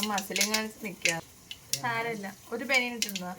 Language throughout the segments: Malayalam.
കാരണം മസിലും കാണിച്ച് നിൽക്കുക സാരമില്ല. ഒരു പെനിട്ടുണ്ടോ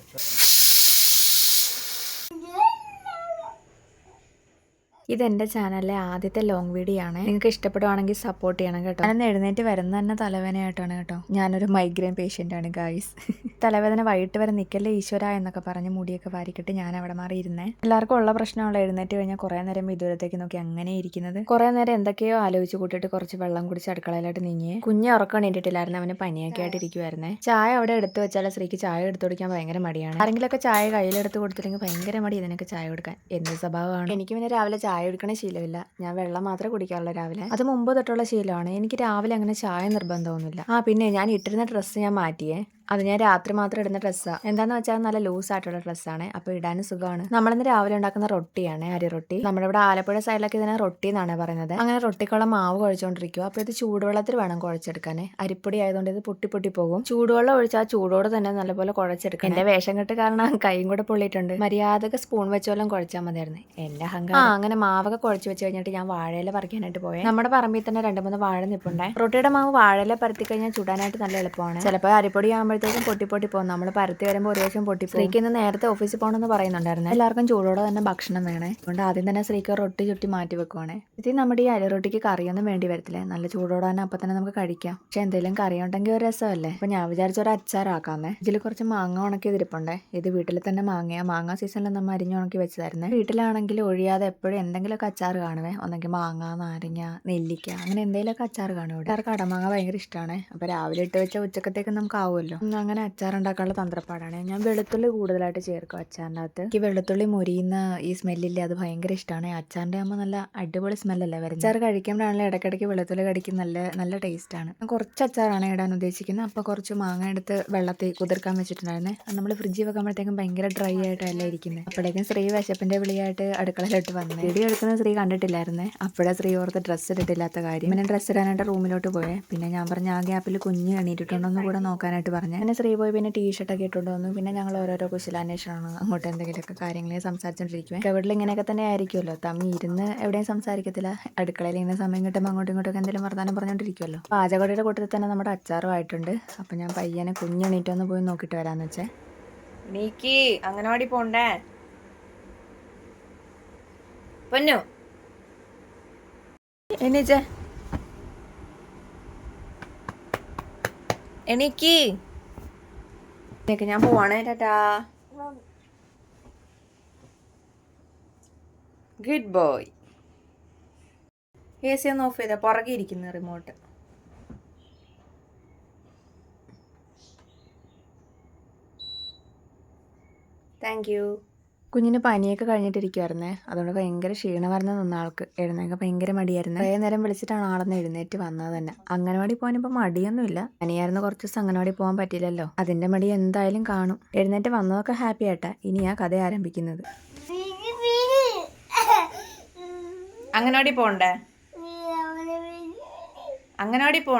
ഇതെന്റെ ചാനലിലെ ആദ്യത്തെ ലോങ് വീഡിയോ ആണ്. നിങ്ങൾക്ക് ഇഷ്ടപ്പെടുവാണെങ്കിൽ സപ്പോർട്ട് ചെയ്യണം കേട്ടോ. ഞാൻ എഴുന്നേറ്റ് വരുന്ന തന്നെ തലവേദനയായിട്ടാണ് കേട്ടോ. ഞാനൊരു മൈഗ്രെയിൻ പേഷ്യന്റ് ആണ് ഗായ്സ് തലവേദന വൈകിട്ട് വരെ നിക്കല്ലേ ഈശ്വര എന്നൊക്കെ പറഞ്ഞ് മുടിയൊക്കെ വാരിക്കിട്ട് ഞാൻ അവിടെ മാറി ഇരുന്നേ എല്ലാവർക്കും ഉള്ള പ്രശ്നമുള്ള എഴുന്നേറ്റ് കഴിഞ്ഞാൽ കുറേ നേരം വിദൂരത്തേക്ക് നോക്കി അങ്ങനെ ഇരിക്കുന്നത്. കുറേ നേരം എന്തൊക്കെയോ ആലോചിച്ച് കൂട്ടിയിട്ട് കുറച്ച് വെള്ളം കുടിച്ച് അടുക്കളയിലായിട്ട് നീങ്ങി. കുഞ്ഞ് ഉറക്കം എണീറ്റിട്ടില്ലായിരുന്നു അവന് പനിയൊക്കെ ആയിട്ട് ഇരിക്കുവായിരുന്നേ ചായ അവിടെ എടുത്തു വെച്ചാൽ സ്ത്രീക്ക് ചായ എടുത്തു കൊടുക്കാൻ ഭയങ്കര മടിയാണ്. ആരെങ്കിലുമൊക്കെ ചായ കയ്യിലെടുത്ത് കൊടുത്തില്ലെങ്കിൽ ഭയങ്കര മടി ഇതിനൊക്കെ ചായ കൊടുക്കാൻ. എന്ത് സ്വഭാവമാണ്? എനിക്ക് പിന്നെ രാവിലെ ചായ കുടിക്കണ ശീലമില്ല. ഞാൻ വെള്ളം മാത്രമേ കുടിക്കാറുള്ളൂ രാവിലെ. അത് മുമ്പ് തൊട്ടുള്ള ശീലമാണ്. എനിക്ക് രാവിലെ അങ്ങനെ ചായ നിർബന്ധമൊന്നുമില്ല. ആ പിന്നെ ഞാൻ ഇട്ടിരുന്ന ഡ്രസ്സ് ഞാൻ മാറ്റിയേ. അത് ഞാൻ രാത്രി മാത്രം ഇടുന്ന ഡ്രസ്സാണ് എന്താന്ന് വെച്ചാൽ നല്ല ലൂസ് ആയിട്ടുള്ള ഡ്രസ്സാണ് അപ്പോൾ ഇടാനും സുഖമാണ്. നമ്മളിന്ന് രാവിലെ ഉണ്ടാക്കുന്ന റൊട്ടിയാണ് അരി റൊട്ടി. നമ്മുടെ ഇവിടെ ആലപ്പുഴ സൈഡിലൊക്കെ ഇതിനെ റൊട്ടി എന്നാണ് പറയുന്നത്. അങ്ങനെ റൊട്ടിക്കുള്ള മാവ് കുഴച്ചുകൊണ്ടിരിക്കുക അപ്പോൾ ഇത് ചൂടുവെള്ളത്തിൽ വേണം കുഴച്ചെടുക്കാൻ അരിപ്പൊടി ആയതുകൊണ്ട് ഇത് പൊട്ടി പൊട്ടി പോകും. ചൂടുവെള്ളം ഒഴിച്ചാൽ ചൂടോടെ തന്നെ നല്ലപോലെ കുഴച്ചെടുക്കും എന്റെ വേഷം കെട്ട് കാരണം കൈയും കൂടെ പൊള്ളിയിട്ടുണ്ട്. മര്യാദയ്ക്ക് സ്പൂൺ വെച്ചോളം കുഴച്ചാൽ മതിയായിരുന്നു. എന്റെ അഹങ്കാരം. ആ അങ്ങനെ മാവൊക്കെ കുഴച്ച് വെച്ച് കഴിഞ്ഞിട്ട് ഞാൻ വാഴയില പറിക്കാനായിട്ട് പോയേ. നമ്മുടെ പറമ്പിൽ തന്നെ രണ്ട് മൂന്ന് വാഴ നിപ്പുണ്ടായി. റൊട്ടിയുടെ മാവ് വാഴയില പരത്തി കഴിഞ്ഞാൽ ചുടാനായിട്ട് നല്ല എളുപ്പമാണ്. ചിലപ്പോൾ അരിപ്പൊടി ആകുമ്പോഴത്തേക്കും പൊട്ടി പൊട്ടി പോകും. നമ്മൾ പരത്തി വരുമ്പോൾ ഒരു വശം പൊട്ടി സ്ത്രീക്ക് ഇന്ന് നേരത്തെ ഓഫീസിൽ പോകണമെന്ന് പറയുന്നുണ്ടായിരുന്നു. എല്ലാവർക്കും ചൂടോടെ തന്നെ ഭക്ഷണം വേണേ. അതുകൊണ്ട് ആദ്യം തന്നെ സ്ത്രീക്ക് റൊട്ടി ചുറ്റി മാറ്റി വെക്കുവാണേ. ഇത് നമ്മുടെ ഈ അരി റൊട്ടിക്ക് കറിയൊന്നും വേണ്ടി വരത്തില്ലേ. നല്ല ചൂടോടെ തന്നെ അപ്പം തന്നെ നമുക്ക് കഴിക്കാം. പക്ഷെ എന്തെങ്കിലും കറി ഉണ്ടെങ്കിൽ ഒരു രസമല്ലേ? അപ്പൊ ഞാൻ വിചാരിച്ച ഒരു അച്ചാറാക്കാമേ. ഇതിൽ കുറച്ച് മാങ്ങ ഉണക്കി ഇതിരിപ്പുണ്ടേ ഇത് വീട്ടിൽ തന്നെ മാങ്ങയാ. മാങ്ങ സീസണിൽ നമ്മൾ അരിഞ്ഞ് ഉണക്കി വെച്ചതായിരുന്നേ. വീട്ടിലാണെങ്കിൽ ഒഴിയാതെ എപ്പോഴും എന്തെങ്കിലുമൊക്കെ അച്ചാർ കാണുവേ. ഒന്നെങ്കിൽ മാങ്ങ നാരങ്ങ നെല്ലിക്ക അങ്ങനെ എന്തെങ്കിലുമൊക്കെ അച്ചാർ കാണും ഇവിടെ. ആർക്ക് അടമാങ്ങ ഭയങ്കര ഇഷ്ടമാണ് അപ്പൊ രാവിലെ ഇട്ട് വെച്ച ഉച്ചക്കത്തേക്ക് നമുക്ക് ആവുമല്ലോ. അങ്ങനെ അച്ചാർ ഉണ്ടാക്കാനുള്ള തന്ത്രപ്പാടാണ്. ഞാൻ വെളുത്തുള്ളി കൂടുതലായിട്ട് ചേർക്കും അച്ചാറിന്റെ അകത്ത് എനിക്ക് വെളുത്തുള്ളി മുരിയുന്ന ഈ സ്മെല്ലില്ലേ അത് ഭയങ്കര ഇഷ്ടമാണ് അച്ചാറിന്റെ ആകുമ്പോൾ നല്ല അടിപൊളി സ്മെല്ലല്ലേ വരുന്നത്. അച്ചാർ കഴിക്കുമ്പോഴാണല്ലോ ഇടയ്ക്കിടയ്ക്ക് വെളുത്തുള്ളി കടിക്കും നല്ല നല്ല ടേസ്റ്റ് ആണ്. ഞാൻ കുറച്ച് അച്ചാറാണ് ഇടാൻ ഉദ്ദേശിക്കുന്നത്. അപ്പോൾ കുറച്ച് മാങ്ങ എടുത്ത് വെള്ളത്തിൽ കുതിർക്കാൻ വെച്ചിട്ടുണ്ടായിരുന്നേ. നമ്മൾ ഫ്രിഡ്ജിൽ വെക്കുമ്പോഴത്തേക്കും ഭയങ്കര ഡ്രൈ ആയിട്ടല്ല ഇരിക്കുന്നത് അപ്പോഴേക്കും സ്ത്രീ വിശപ്പിന്റെ വിളിയായിട്ട് അടുക്കളയിലോട്ട് വന്നു. വീഡിയോ എടുക്കുന്ന സ്ത്രീ കണ്ടിട്ടില്ലായിരുന്നേ. അപ്പോഴേ സ്ത്രീ ഓർത്ത് ഡ്രസ്സ് ഇട്ടിട്ടില്ലാത്ത കാര്യം. പിന്നെ ഡ്രസ്സ് ഇടാനായിട്ട് റൂമിലോട്ട് പോയേ. പിന്നെ ഞാൻ പറഞ്ഞ ആ ഗ്യാപ്പിൽ കുഞ്ഞ് എണീറ്റിട്ടുണ്ടോ എന്ന് കൂടെ നോക്കാനായിട്ട് പറഞ്ഞു അങ്ങനെ സ്ത്രീ പോയി പിന്നെ ടീഷർട്ടൊക്കെ ഇട്ടുകൊണ്ട് വന്നു. പിന്നെ ഞങ്ങൾ ഓരോരോ കുശലാന്വേഷണമാണ് അങ്ങോട്ട് എന്തെങ്കിലുമൊക്കെ കാര്യങ്ങൾ സംസാരിച്ചുകൊണ്ടിരിക്കുവേ വീട്ടിൽ ഇങ്ങനെയൊക്കെ തന്നെ ആയിരിക്കുമല്ലോ തമ്മി ഇരുന്ന് എവിടെയും സംസാരിക്കത്തില്ല. അടുക്കളയിൽ ഇങ്ങനെ സമയം കിട്ടുമ്പോൾ അങ്ങോട്ടും ഇങ്ങോട്ടും എന്തെങ്കിലും വർത്താനം പറഞ്ഞുകൊണ്ടിരിക്കുമല്ലോ പാചകടിയുടെ കൂട്ടത്തിൽ തന്നെ നമ്മുടെ അച്ചാറും ആയിട്ടുണ്ട് അപ്പം ഞാൻ പയ്യനെ കുഞ്ഞെണീറ്റൊന്ന് പോയി നോക്കിട്ട് വരാന്ന് വെച്ചേ. നീക്കി അങ്ങനവാടി പോണ്ടേ? പൊന്നു. എണീച്ചേ. എണീക്ക്, ഞാൻ പോവാണ്. Tata. Good boy A C ഒന്ന് ഓഫ് ചെയ്താ പുറകെ ഇരിക്കുന്നു റിമോട്ട് താങ്ക് യു കുഞ്ഞിന് പനിയൊക്കെ കഴിഞ്ഞിട്ടിരിക്കുവായിരുന്നേ. അതുകൊണ്ട് ഭയങ്കര ക്ഷീണമായിരുന്നു നിന്ന ആൾക്ക്. എഴുന്നേക്കാൻ ഭയങ്കര മടിയായിരുന്നു. കുറേ നേരം വിളിച്ചിട്ടാണ് ആളെന്ന് എഴുന്നേറ്റ് വന്നത് തന്നെ. അംഗനവാടി പോകാനിപ്പോൾ മടിയൊന്നുമില്ല. പനിയായിരുന്നു കുറച്ച് ദിവസം അംഗനവാടി പോകാൻ പറ്റിയില്ലല്ലോ. അതിന്റെ മടി എന്തായാലും കാണും. എഴുന്നേറ്റ് വന്നതൊക്കെ ഹാപ്പി ആയിട്ടാ. ഇനി ആ കഥ ആരംഭിക്കുന്നത്. അംഗനവാടി പോണ്ടേ അംഗനവാടി പോ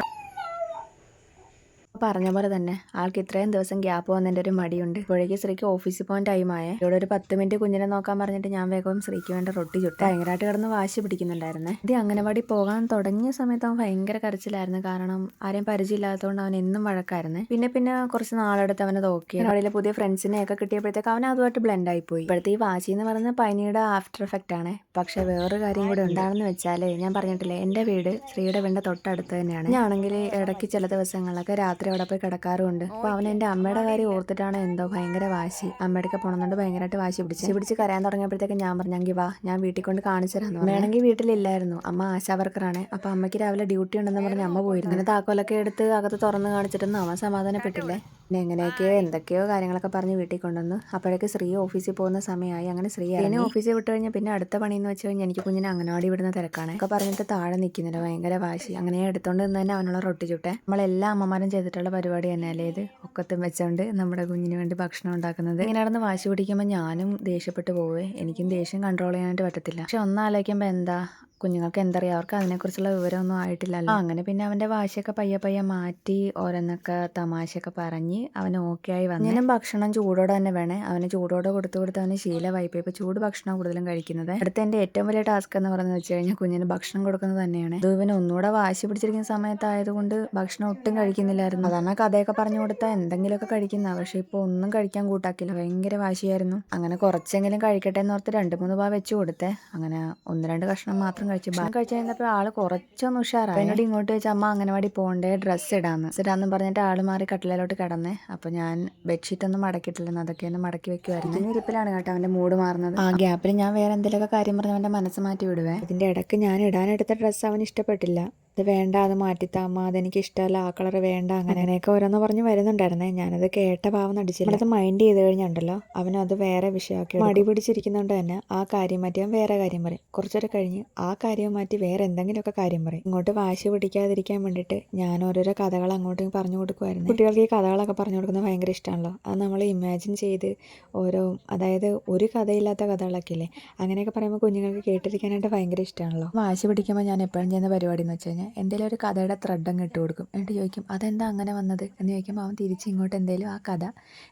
പറഞ്ഞ പോലെ തന്നെ. ആൾക്ക് ഇത്രയും ദിവസം ഗ്യാപ്പ് വന്നതിന്റെ ഒരു മടിയുണ്ട്. ഇപ്പോഴേക്ക് ശ്രീക്ക് ഓഫീസിൽ പോകാൻ ടൈമായേ. ഇവിടെ ഒരു പത്ത് മിനിറ്റ് കുഞ്ഞിനെ നോക്കാൻ പറഞ്ഞിട്ട് ഞാൻ വേഗം ശ്രീക്ക് വേണ്ട റൊട്ടി ചുട്ട്. ഭയങ്കരമായിട്ട് കിടന്ന് വാശി പിടിക്കുന്നുണ്ടായിരുന്നേ. ഇത് അംഗനവാടി പോകാൻ തുടങ്ങിയ സമയത്ത് അവൻ ഭയങ്കര കരച്ചിലായിരുന്നു. കാരണം ആരെയും പരിചയമില്ലാത്തതുകൊണ്ട് അവൻ എന്നും വഴക്കായിരുന്നു. പിന്നെ പിന്നെ കുറച്ച് നാളെടുത്ത് അവനെ നോക്കി. അവിടെ പുതിയ ഫ്രണ്ട്സിനെ ഒക്കെ കിട്ടിയപ്പോഴത്തേക്ക് അവൻ അതുമായിട്ട് ബ്ലെൻഡ് ആയി പോയി ഇപ്പോഴത്തെ ഈ വാശി എന്ന് പറയുന്നത് പനിയുടെ ആഫ്റ്റർ എഫക്റ്റ് ആണ്. പക്ഷെ വേറൊരു കാര്യം കൂടെ ഉണ്ടാണെന്ന് വെച്ചാൽ ഞാൻ പറഞ്ഞിട്ടില്ലേ എന്റെ വീട് ശ്രീയുടെ വീടിന്റെ തൊട്ടടുത്ത് തന്നെയാണ്. ഞാനാണെങ്കിൽ ഇടയ്ക്ക് ചില ദിവസങ്ങളിലൊക്കെ രാത്രി അവിടെ പോയി കിടക്കാറുമുണ്ട്. അപ്പൊ അവൻ എന്റെ അമ്മയുടെ കാര്യം ഓർത്തിട്ടാണ് എന്തോ ഭയങ്കര വാശി. അമ്മയുടെ പോണെന്നുണ്ട് ഭയങ്കരമായിട്ട് വാശി പിടിച്ച്. പിടിച്ച് കരയാൻ തുടങ്ങിയപ്പോഴത്തേക്ക് ഞാൻ പറഞ്ഞെങ്കിൽ വാ ഞാൻ വീട്ടിൽ കൊണ്ട് കാണിച്ചു തരാന്ന് വേണമെങ്കിൽ വീട്ടിലില്ലായിരുന്നു. അമ്മ ആശാ വർക്കറാണ്. അപ്പൊ അമ്മയ്ക്ക് രാവിലെ ഡ്യൂട്ടി ഉണ്ടെന്ന് പറഞ്ഞ് അമ്മ പോയിരുന്നു. അങ്ങനെ താക്കോലൊക്കെ എടുത്ത് അകത്ത് തുറന്ന് കാണിച്ചിട്ടൊന്നും അവൻ സമാധാനപ്പെട്ടില്ലേ. പിന്നെ എങ്ങനെയൊക്കെയോ എന്തൊക്കെയോ കാര്യങ്ങളൊക്കെ പറഞ്ഞ് വീട്ടിൽ കൊണ്ടുവന്നു. അപ്പോഴേക്ക് ശ്രീ ഓഫീസിൽ പോകുന്ന സമയമായി. അങ്ങനെ ശ്രീ അങ്ങനെ ഓഫീസിൽ വിട്ട് കഴിഞ്ഞാൽ പിന്നെ അടുത്ത പണി എന്ന് വെച്ച് കഴിഞ്ഞാൽ എനിക്ക് കുഞ്ഞിനെ അങ്ങനവാടി വിടുന്ന തിരക്കാണ്. ഒക്കെ പറഞ്ഞിട്ട് താഴെ നിൽക്കുന്നില്ല ഭയങ്കര വാശി. അങ്ങനെ എടുത്തോണ്ട് നിന്ന് തന്നെ അവനുള്ള റൊട്ടി ചുട്ടെ. നമ്മളെല്ലാ അമ്മമാരും ചെയ്തിട്ടുള്ള പരിപാടി തന്നെയല്ലേ ഇത്? ഒക്കത്തും വെച്ചോണ്ട് നമ്മുടെ കുഞ്ഞിന് വേണ്ടി ഭക്ഷണം ഉണ്ടാക്കുന്നത്. ഇങ്ങനെ നടന്ന് വാശി പിടിക്കുമ്പോൾ ഞാനും ദേഷ്യപ്പെട്ടു പോവേ. എനിക്കും ദേഷ്യം കൺട്രോൾ ചെയ്യാനായിട്ട് പറ്റത്തില്ല. പക്ഷെ ഒന്നാലോചിക്കുമ്പോൾ എന്താ? കുഞ്ഞുങ്ങൾക്ക് എന്തറിയാം അവർക്ക് അതിനെക്കുറിച്ചുള്ള വിവരമൊന്നും ആയിട്ടില്ലല്ലോ. അങ്ങനെ പിന്നെ അവന്റെ വാശിയൊക്കെ പയ്യെ പയ്യെ മാറ്റി ഓരോന്നൊക്കെ തമാശയൊക്കെ പറഞ്ഞ് അവൻ ഓക്കെ ആയി വന്നു. ഞാനും ഭക്ഷണം ചൂടോടെ തന്നെ വേണേ. അവന് ചൂടോടെ കൊടുത്തു കൊടുത്ത് അവന് ശീലമായി പോയി. ഇപ്പോൾ ചൂട് ഭക്ഷണം കൂടുതലും കഴിക്കുന്നത്. അടുത്ത എന്റെ ഏറ്റവും വലിയ ടാസ്ക് എന്ന് പറയുന്നത് വെച്ച് കഴിഞ്ഞാൽ കുഞ്ഞിന് ഭക്ഷണം കൊടുക്കുന്നത് തന്നെയാണ്. ഇത് ഇവന് ഒന്നുകൂടെ വാശി പിടിച്ചിരിക്കുന്ന സമയത്തായതുകൊണ്ട് ഭക്ഷണം ഒട്ടും കഴിക്കുന്നില്ലായിരുന്നു. അതാണ് കഥയൊക്കെ പറഞ്ഞു കൊടുത്താൽ എന്തെങ്കിലുമൊക്കെ കഴിക്കുന്ന. പക്ഷെ ഇപ്പോൾ ഒന്നും കഴിക്കാൻ കൂട്ടാക്കില്ല. ഭയങ്കര വാശിയായിരുന്നു. അങ്ങനെ കുറച്ചെങ്കിലും കഴിക്കട്ടെ എന്ന് ഓർത്ത് രണ്ട് മൂന്ന് പാ വെച്ച് കൊടുത്തേ. അങ്ങനെ ഒന്ന് രണ്ട് കഷ്ണം മാത്രം കഴിച്ചു ഭക്ഷണം കഴിച്ചു കഴിഞ്ഞപ്പോൾ ആൾ കുറച്ചൊന്ന് ഉഷാറായി. എന്നോട് ഇങ്ങോട്ട് വെച്ച് അമ്മ അംഗനവാടി പോകണ്ടേ? ഡ്രസ്സ് ഇടാന്ന്. ഇടാന്ന് പറഞ്ഞിട്ട് ആൾ മാറി കട്ടിലോട്ട് കിടന്നേ. അപ്പൊ ഞാൻ ബെഡ്ഷീറ്റ് ഒന്നും മടക്കിയിട്ടില്ലെന്ന് അതൊക്കെ ഒന്ന് മടക്കി വെക്കുമായിരുന്നു ഇരിപ്പിലാണ് കേട്ടോ അവന്റെ മൂഡ് മാറുന്നത്. ആ ഗ്യാപ്പിൽ ഞാൻ വേറെ എന്തെങ്കിലുമൊക്കെ കാര്യം പറഞ്ഞ് അവന്റെ മനസ്സ് മാറ്റി വിടുവേ. ഇതിന്റെ ഇടയ്ക്ക് ഞാൻ ഇടാനെടുത്ത ഡ്രസ്സ് അവന് ഇഷ്ടപ്പെട്ടില്ല. ഇത് വേണ്ട അത് മാറ്റിത്താമ്മ അതെനിക്ക് ഇഷ്ടമല്ല ആ കളർ വേണ്ട അങ്ങനെ അങ്ങനെയൊക്കെ ഓരോന്ന് പറഞ്ഞ് വരുന്നുണ്ടായിരുന്നേ. ഞാനത് കേട്ട ഭാവം നടിച്ചില്ല. അത് മൈൻഡ് ചെയ്ത് കഴിഞ്ഞുണ്ടല്ലോ. അവനത് വേറെ വിഷയമാക്കി മടി പിടിച്ചിരിക്കുന്നതുകൊണ്ട് തന്നെ ആ കാര്യം മാറ്റി അവൻ വേറെ കാര്യം പറയും. കുറച്ചൊരു കഴിഞ്ഞ് ആ കാര്യം മാറ്റി വേറെ എന്തെങ്കിലുമൊക്കെ കാര്യം പറയും. ഇങ്ങോട്ട് വാശി പിടിക്കാതിരിക്കാൻ വേണ്ടിയിട്ട് ഞാൻ ഓരോരോ കഥകൾ അങ്ങോട്ടും പറഞ്ഞു കൊടുക്കുമായിരുന്നു. കുട്ടികൾക്ക് ഈ കഥകളൊക്കെ പറഞ്ഞു കൊടുക്കുന്നത് ഭയങ്കര ഇഷ്ടമാണല്ലോ. അത് നമ്മൾ ഇമാജിൻ ചെയ്ത് ഓരോ അതായത് ഒരു കഥയില്ലാത്ത കഥകളൊക്കെ ഇല്ലേ അങ്ങനെയൊക്കെ പറയുമ്പോൾ കുഞ്ഞുങ്ങൾക്ക് കേട്ടിരിക്കാനായിട്ട് ഭയങ്കര ഇഷ്ടമാണല്ലോ. വാശി പിടിക്കുമ്പോൾ ഞാൻ എപ്പോഴും ചെയ്യുന്ന പരിപാടി എന്ന് വെച്ച് കഴിഞ്ഞാൽ എന്തെങ്കിലും ഒരു കഥയുടെ ത്രെഡ് അങ്ങ് ഇട്ട് കൊടുക്കും. എന്നിട്ട് ചോദിക്കും അതെന്താ അങ്ങനെ വന്നത്? എന്ന് ചോദിക്കുമ്പോൾ അവൻ തിരിച്ച് ഇങ്ങോട്ട് എന്തെങ്കിലും ആ കഥ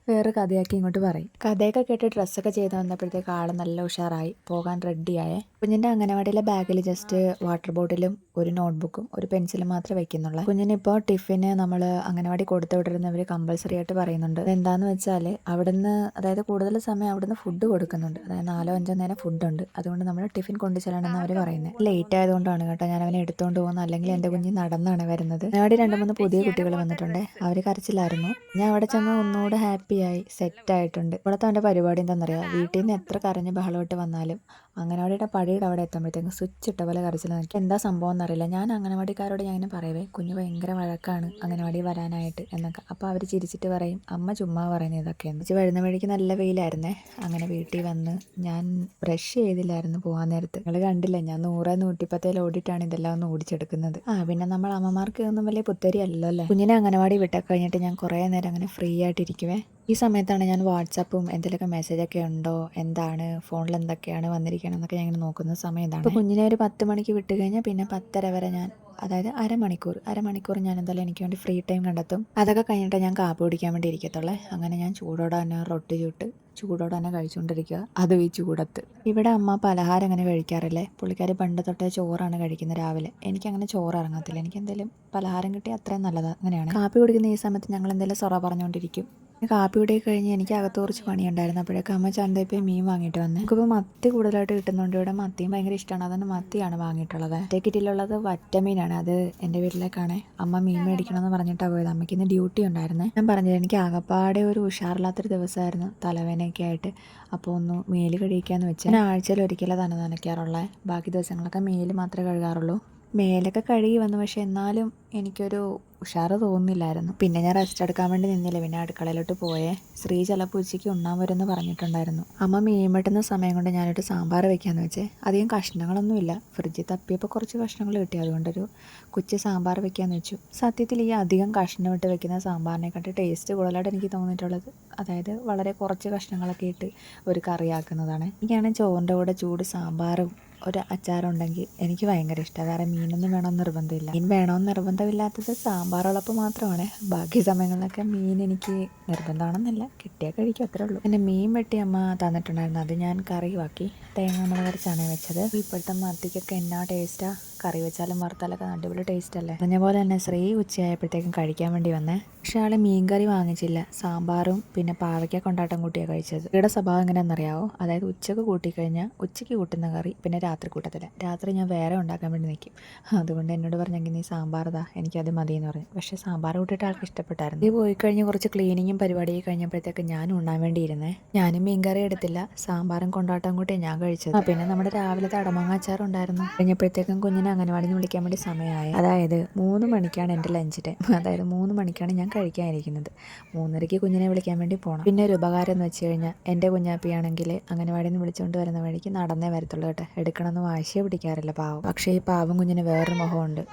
വേറെ കഥയാക്കി ഇങ്ങോട്ട് പറയും. കഥയൊക്കെ കേട്ട് ഡ്രസ്സൊക്കെ ചെയ്ത് വന്നപ്പോഴത്തേക്ക് ആൾ നല്ല ഉഷാറായി. പോകാൻ റെഡിയായേ കുഞ്ഞിന്റെ അംഗനവാടിയിലെ ബാഗിൽ ജസ്റ്റ് വാട്ടർ ബോട്ടിലും ഒരു നോട്ട്ബുക്കും ഒരു പെൻസിലും മാത്രമേ വെക്കുന്നുള്ളൂ. കുഞ്ഞിനിപ്പോൾ ടിഫിന് നമ്മൾ അംഗനവാടി കൊടുത്തു വിടരുന്നവർ കമ്പൽസറി ആയിട്ട് പറയുന്നുണ്ട്. എന്താന്ന് വെച്ചാൽ അവിടുന്ന് അതായത് കൂടുതൽ സമയം അവിടുന്ന് ഫുഡ് കൊടുക്കുന്നുണ്ട്. അതായത് നാലോ അഞ്ചോ നേരം ഫുഡുണ്ട് അതുകൊണ്ട് നമ്മൾ ടിഫിൻ കൊണ്ടു ചെല്ലണമെന്ന് അവർ പറയുന്നത് ലേറ്റ് ആയതുകൊണ്ടാണ് കേട്ടോ ഞാൻ അവനെ എടുത്തുകൊണ്ട് പോകുന്നത്. അല്ലെങ്കിൽ എന്റെ കുഞ്ഞ് നടന്നാണ് വരുന്നത്. അവിടെ രണ്ട് മൂന്ന് പുതിയ കുട്ടികൾ വന്നിട്ടുണ്ട്. അവർ കരച്ചിലായിരുന്നു. ഞാൻ അവിടെ ചെന്ന് ഒന്നുകൂടെ ഹാപ്പിയായി സെറ്റ് ആയിട്ടുണ്ട്. ഇവിടുത്തെ അവന്റെ പരിപാടി എന്താണെന്നറിയാം വീട്ടിൽ നിന്ന് എത്ര കരഞ്ഞ് ബഹളമായിട്ട് വന്നാലും അംഗനവാടിയുടെ പടിയുടെ അവിടെ എത്തുമ്പോഴത്തേക്കും സ്വിച്ച് ഇട്ട പോലെ കരച്ചിൽ നിൽക്കും എന്താ സംഭവം എന്നറിയില്ല. ഞാൻ അംഗനവാടിക്കാരോട് ഞാൻ ഇങ്ങനെ പറയവേ കുഞ്ഞ് ഭയങ്കര വഴക്കാണ് അംഗനവാടി വരാനായിട്ട് എന്നൊക്കെ. അപ്പോൾ അവർ ചിരിച്ചിട്ട് പറയും അമ്മ ചുമ്മാ പറയുന്നത് ഇതൊക്കെയാണ്. വെച്ച് വരുന്ന വഴിക്ക് നല്ല വെയിലായിരുന്നേ. അങ്ങനെ വീട്ടിൽ വന്ന് ഞാൻ ബ്രഷ് ചെയ്തില്ലായിരുന്നു പോകാൻ നേരത്ത്. നിങ്ങൾ കണ്ടില്ല ഞാൻ നൂറ് നൂറ്റിപ്പത്തേൽ ഓടിയിട്ടാണ് ഇതെല്ലാം ഒന്ന് ഓടിച്ചെടുക്കുന്നത്. ആ പിന്നെ നമ്മൾ അമ്മമാർക്ക് ഒന്നും വലിയ പുത്തരി അല്ലല്ലേ അല്ലേ? കുഞ്ഞിനെ അംഗനവാടി വിട്ടൊക്കെ കഴിഞ്ഞിട്ട് ഞാൻ കുറേ നേരം അങ്ങനെ ഫ്രീ ആയിട്ടിരിക്കുവേ ഈ സമയത്താണ് ഞാൻ വാട്സാപ്പും എന്തെങ്കിലുമൊക്കെ മെസ്സേജൊക്കെ ഉണ്ടോ? എന്താണ്? ഫോണിൽ എന്തൊക്കെയാണ് വന്നിരിക്കണം എന്നൊക്കെ ഞാൻ ഇങ്ങനെ നോക്കുന്ന സമയത്താണ് അപ്പോൾ കുഞ്ഞിനെ ഒരു പത്ത് മണിക്ക് വിട്ട് കഴിഞ്ഞാൽ പിന്നെ പത്തര വരെ ഞാൻ അതായത് അരമണിക്കൂർ അരമണിക്കൂർ ഞാൻ എന്തായാലും എനിക്ക് വേണ്ടി ഫ്രീ ടൈം കണ്ടെത്തും. അതൊക്കെ കഴിഞ്ഞിട്ട് ഞാൻ കാപ്പ് കുടിക്കാൻ വേണ്ടി ഇരിക്കത്തുള്ളേ. അങ്ങനെ ഞാൻ ചൂടോടെ തന്നെ റൊട്ടി ചൂട്ട് ചൂടോടെ തന്നെ കഴിച്ചുകൊണ്ടിരിക്കുക അത് ഈ ചൂടത്ത്. ഇവിടെ അമ്മ പലഹാരം അങ്ങനെ കഴിക്കാറില്ലേ? പുള്ളിക്കാർ പണ്ട് തൊട്ടേ ചോറാണ് കഴിക്കുന്നത് രാവിലെ. എനിക്കങ്ങനെ ചോറ് ഇറങ്ങത്തില്ല. എനിക്ക് എന്തെങ്കിലും പലഹാരം കിട്ടിയാൽ അത്രയും നല്ലതാണ് അങ്ങനെയാണ്. കാപ്പി കുടിക്കുന്ന ഈ സമയത്ത് ഞങ്ങൾ എന്തെങ്കിലും സൊറ പറഞ്ഞുകൊണ്ടിരിക്കും കാപ്പി കൂടി കഴിഞ്ഞ് എനിക്ക് അകത്ത് കുറച്ച് പണിയുണ്ടായിരുന്നു. അപ്പോഴേക്കും അമ്മ ചന്തയിൽ പോയി മീൻ വാങ്ങിയിട്ട് വന്നു. നമുക്കിപ്പോൾ മത്തി കൂടുതലായിട്ട് കിട്ടുന്നുണ്ട്. ഇവിടെ മത്തിയും ഭയങ്കര ഇഷ്ടമാണ്. അതുകൊണ്ട് മത്തിയാണ് വാങ്ങിയിട്ടുള്ളത്. മറ്റേ കിറ്റിലുള്ളത് വറ്റമീനാണ് അത് എന്റെ വീട്ടിലേക്കാണ്. അമ്മ മീൻ മേടിക്കണമെന്ന് പറഞ്ഞിട്ടാണ് പോയത്. അമ്മയ്ക്ക് ഇന്ന് ഡ്യൂട്ടി ഉണ്ടായിരുന്നു. ഞാൻ പറഞ്ഞത് എനിക്ക് ആകപ്പാടെ ഒരു ഉഷാറില്ലാത്തൊരു ദിവസമായിരുന്നു തലവേനയൊക്കെ ആയിട്ട്. അപ്പോൾ ഒന്ന് മേൽ കഴിക്കാന്ന് വെച്ചാൽ ഞാൻ ആഴ്ചയിൽ ഒരിക്കലും തന്നെ നനയ്ക്കാറുള്ളത്. ബാക്കി ദിവസങ്ങളൊക്കെ മേൽ മാത്രമേ കഴുകാറുള്ളൂ. മേലൊക്കെ കഴുകി വന്നു. പക്ഷേ എന്നാലും എനിക്കൊരു ഉഷാറ് തോന്നുന്നില്ലായിരുന്നു. പിന്നെ ഞാൻ റെസ്റ്റ് എടുക്കാൻ വേണ്ടി നിന്നില്ല. പിന്നെ അടുക്കളയിലോട്ട് പോയേ. ശ്രീ ചിലപ്പോൾ ഉച്ചയ്ക്ക് ഉണ്ണാൻ വരുമെന്ന് പറഞ്ഞിട്ടുണ്ടായിരുന്നു. അമ്മ മീൻ വെട്ടുന്ന സമയം കൊണ്ട് ഞാനൊരു സാമ്പാർ വെക്കാമെന്ന് വെച്ചേ. അധികം കഷ്ണങ്ങളൊന്നുമില്ല. ഫ്രിഡ്ജിൽ തപ്പിയപ്പോൾ കുറച്ച് കഷ്ണങ്ങൾ കിട്ടി. അതുകൊണ്ടൊരു കുച്ച് സാമ്പാർ വെക്കാമെന്ന് വെച്ചു. സത്യത്തിൽ ഈ അധികം കഷ്ണം ഇട്ട് വെക്കുന്ന സാമ്പാറിനെക്കാട്ട് ടേസ്റ്റ് കൂടുതലായിട്ട് എനിക്ക് തോന്നിയിട്ടുള്ളത്. അതായത് വളരെ കുറച്ച് കഷ്ണങ്ങളൊക്കെ ഇട്ട് ഒരു കറിയാക്കുന്നതാണ്. എനിക്കാണെങ്കിൽ ചോറിന്റെ കൂടെ ചൂട് സാമ്പാറും ഒരു അച്ചാറുണ്ടെങ്കിൽ എനിക്ക് ഭയങ്കര ഇഷ്ടമാണ് വേറെ മീനൊന്നും വേണമെന്ന് നിർബന്ധമില്ല. മീൻ വേണമെന്ന് നിർബന്ധമില്ലാത്തത് സാമ്പാറുള്ളപ്പോൾ മാത്രമാണ്. ബാക്കി സമയങ്ങളിലൊക്കെ മീൻ എനിക്ക് നിർബന്ധമാണെന്നല്ല. കിട്ടിയാൽ കഴിക്കും അത്രേ ഉള്ളൂ. പിന്നെ മീൻ വെട്ടി അമ്മ തന്നിട്ടുണ്ടായിരുന്നു. അത് ഞാൻ കറി ആക്കി. തേങ്ങ നമ്മൾ കുറച്ചാണ് വെച്ചത്. ഇപ്പോഴത്തെ മത്തിക്കൊക്കെ എന്നാ ടേസ്റ്റാ കറി വെച്ചാലും വറുത്താലൊക്കെ അടിപൊളി ടേസ്റ്റ് അല്ലേ? പറഞ്ഞ പോലെ തന്നെ ശ്രീ ഉച്ചയായപ്പോഴത്തേക്കും കഴിക്കാൻ വേണ്ടി വന്നേ. പക്ഷെ ആൾ മീൻകറി വാങ്ങിച്ചില്ല. സാമ്പാറും പിന്നെ പാവയ്ക്ക കൊണ്ടാട്ടം കൂട്ടിയാണ് കഴിച്ചത്. ഇവിടെ സ്വഭാവം എങ്ങനെയാണെന്നറിയാവോ? അതായത് ഉച്ചയ്ക്ക് കൂട്ടിക്കഴിഞ്ഞാൽ ഉച്ചയ്ക്ക് കൂട്ടുന്ന കറി പിന്നെ രാത്രി കൂട്ടത്തില്ല രാത്രി ഞാൻ വേറെ ഉണ്ടാക്കാൻ വേണ്ടി നിൽക്കും അതുകൊണ്ട് എന്നോട് പറഞ്ഞെങ്കിൽ നീ സാമ്പാർ ഇതാ എനിക്കത് മതി എന്ന് പറഞ്ഞു. പക്ഷെ സാമ്പാർ കൂട്ടിയിട്ട് ആൾക്ക് ഇഷ്ടപ്പെട്ടായിരുന്നു. ഇത് പോയി കഴിഞ്ഞ് കുറച്ച് ക്ലീനിങ്ങും പരിപാടിയും കഴിഞ്ഞപ്പോഴത്തേക്ക് ഞാൻ ഉണ്ണാൻ വേണ്ടിയിരുന്നേ. ഞാനും മീൻകറി എടുത്തില്ല. സാമ്പാറും കൊണ്ടാട്ടം കൂട്ടിയാണ് ഞാൻ കഴിച്ചത്. പിന്നെ നമ്മുടെ രാവിലത്തെ അടമാങ്ങ അച്ചാർ ഉണ്ടായിരുന്നു. കഴിഞ്ഞപ്പോഴത്തേക്കും കുഞ്ഞിനെ അംഗനവാടി നിന്ന് വിളിക്കാൻ വേണ്ടി സമയമായി. അതായത് മൂന്ന് മണിക്കാണ് എന്റെ ലഞ്ച് ടൈം അതായത് മൂന്ന് മണിക്കാണ് ഞാൻ കഴിക്കാനിരിക്കുന്നത്. മൂന്നരയ്ക്ക് കുഞ്ഞിനെ വിളിക്കാൻ വേണ്ടി പോകണം പിന്നെ ഒരു ഉപകാരം എന്ന് വെച്ച് കഴിഞ്ഞാൽ എന്റെ കുഞ്ഞാപ്പിയാണെങ്കിൽ അംഗനവാടിയിൽ വിളിച്ചുകൊണ്ട് വരുന്ന വഴിക്ക് നടന്നേ വരത്തുള്ളൂ കേട്ടോ. എടുക്കണമെന്ന് വാശിയെ പിടിക്കാറില്ല പാവം. പക്ഷേ ഈ പാവം കുഞ്ഞിന് വേറൊരു മുഖമുണ്ട്.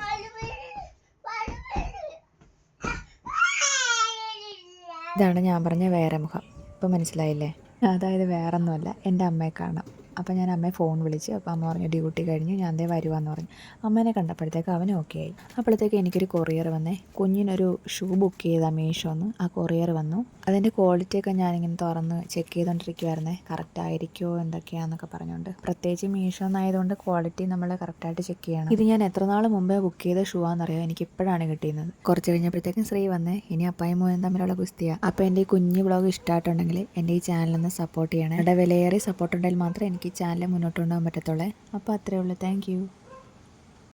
ഇതാണ് ഞാൻ പറഞ്ഞ വേറെ മുഖം. ഇപ്പം മനസ്സിലായില്ലേ? അതായത് വേറൊന്നുമല്ല എന്റെ അമ്മയെ കാണാം. അപ്പോൾ ഞാൻ അമ്മയെ ഫോൺ വിളിച്ച് അപ്പോൾ അമ്മ പറഞ്ഞു ഡ്യൂട്ടി കഴിഞ്ഞു ഞാൻ ദേ വരുവാന്ന് പറഞ്ഞു. അമ്മേനെ കണ്ടപ്പോഴത്തേക്ക് അവനെ ഓക്കെ ആയി. അപ്പോഴത്തേക്ക് എനിക്കൊരു കൊറിയർ വന്നേ. കുഞ്ഞിനൊരു ഷൂ ബുക്ക് ചെയ്ത ചെയ്താൽ മീഷോന്ന്. ആ കൊറിയർ വന്നു. അതിന്റെ ക്വാളിറ്റിയൊക്കെ ഞാനിങ്ങനെ തുറന്ന് ചെക്ക് ചെയ്തുകൊണ്ടിരിക്കുവായിരുന്നേ കറക്റ്റ് ആയിരിക്കുമോ എന്തൊക്കെയാണെന്നൊക്കെ പറഞ്ഞുകൊണ്ട് പ്രത്യേകിച്ച് മീഷോ എന്നായതുകൊണ്ട് ക്വാളിറ്റി നമ്മൾ കറക്റ്റായിട്ട് ചെക്ക് ചെയ്യണം. ഇത് ഞാൻ എത്ര നാൾ മുമ്പേ ബുക്ക് ചെയ്ത ഷൂ ആണെന്നറിയാം? എനിക്ക് ഇപ്പോഴാണ് കിട്ടിയിരുന്നത്. കുറച്ച് കഴിഞ്ഞപ്പോഴത്തേക്കും ശ്രീ വന്നേ. ഇനി അപ്പായും മോനും തമ്മിലുള്ള കുസ്തിയാണ് അപ്പോൾ എന്റെ ഈ കുഞ്ഞു ബ്ലോഗ് ഇഷ്ടമായിട്ടുണ്ടെങ്കിൽ എന്റെ ഈ ചാനലൊന്ന് സപ്പോർട്ട് ചെയ്യണം. അവിടെ വിലയേറിയ സപ്പോർട്ട് ഉണ്ടെങ്കിൽ മാത്രമേ എനിക്ക് ഈ ചാനൽ മുന്നോട്ട് കൊണ്ടുപോകാൻ പറ്റത്തുള്ളേ. അപ്പോൾ അത്രേ ഉള്ളൂ. താങ്ക്